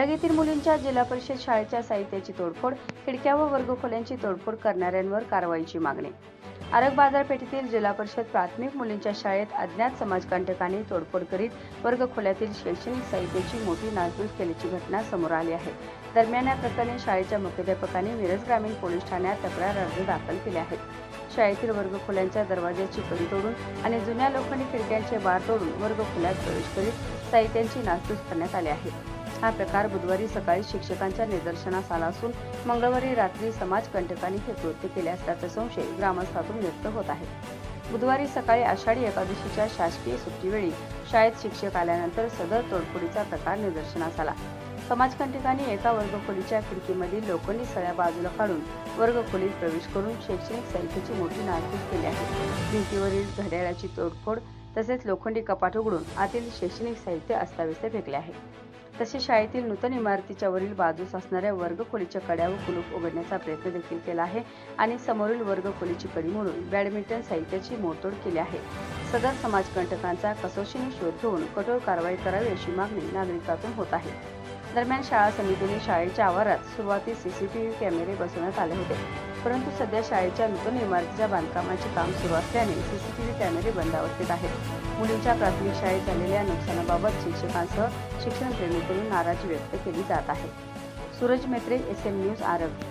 मुलींच्या जिल्हा परिषद शाळेच्या साहित्याची तोडफोड खिडक्या व वर्गखोल्यांची तोडफोड करणाऱ्यांवर कारवाईची मागणी. आरग बाजारपेठेतील जिल्हा परिषद प्राथमिक मुलींच्या शाळेत अज्ञात समाजकंटकांनी तोडफोड करीत वर्गखोल्यातील शैक्षणिक साहित्याची मोठी नासधूस केल्याची घटना समोर आली आहे. दरम्यान या प्रकरणी शाळेच्या मुख्याध्यापकांनी मिरज ग्रामीण पोलीस ठाण्यात तक्रार अर्ज दाखल केले आहेत. शाळेतील वर्गखोल्यांच्या दरवाज्याची कडी तोडून आणि जुन्या लोखंडी खिडक्यांचे बार तोडून वर्गखोल्यात प्रवेश करीत साहित्यांची नासधूस करण्यात आली आहे. हा प्रकार बुधवारी सकाळी शिक्षकांच्या निदर्शनास आला असून मंगळवारी रात्री समाजकंटकांनी हे कृत्य केले असल्याचा संशय ग्रामस्थातून व्यक्त होत आहे. बुधवारी सकाळी आषाढी एकादशीच्या शासकीय सुट्टीवेळी शाळेत शिक्षक आल्यानंतर सदर तोडफोडीचा प्रकार निदर्शनास आला. समाजकंटकांनी एका वर्गखोलीच्या खिडकीमधील लोखंडी सळ्या बाजूला काढून वर्गखोलीत प्रवेश करून शैक्षणिक साहित्याची मोठी नासधूस केली आहे भिंतीवरील घड्याळाची तोडफोड तसेच लोखंडी कपाट उघडून आतील शैक्षणिक साहित्य अस्ताव्यस्त फेकले आहे. तसेच शाळेतील नूतन इमारतीच्या वरील बाजूस असणाऱ्या वर्गखोलीच्या कड्या व कुलूप उघडण्याचा प्रयत्न देखील केला आहे आणि समोरील वर्गखोलीची कडी मोडून बॅडमिंटन साहित्याची मोडतोड केली आहे. सदर समाजकंटकांचा कसोशीने शोध घेऊन कठोर कारवाई करावी अशी मागणी नागरिकातून होत आहे. दरम्यान शाळा समितीने शाळेच्या आवारात सुरुवातीस सीसीटीव्ही कॅमेरे बसवण्यात आले होते. परंतु सध्या शाळेच्या नूतन इमारतीच्या बांधकामाचे काम सुरू असल्याने सीसीटीव्ही कॅमेरे बंद अवस्थेत आहेत. मुलींच्या प्राथमिक शाळेत झालेल्या नुकसानाबाबत शिक्षकांसह शिक्षणप्रेमीकडून नाराजी व्यक्त केली जात आहे. Suraj Metre S M news आरोग्य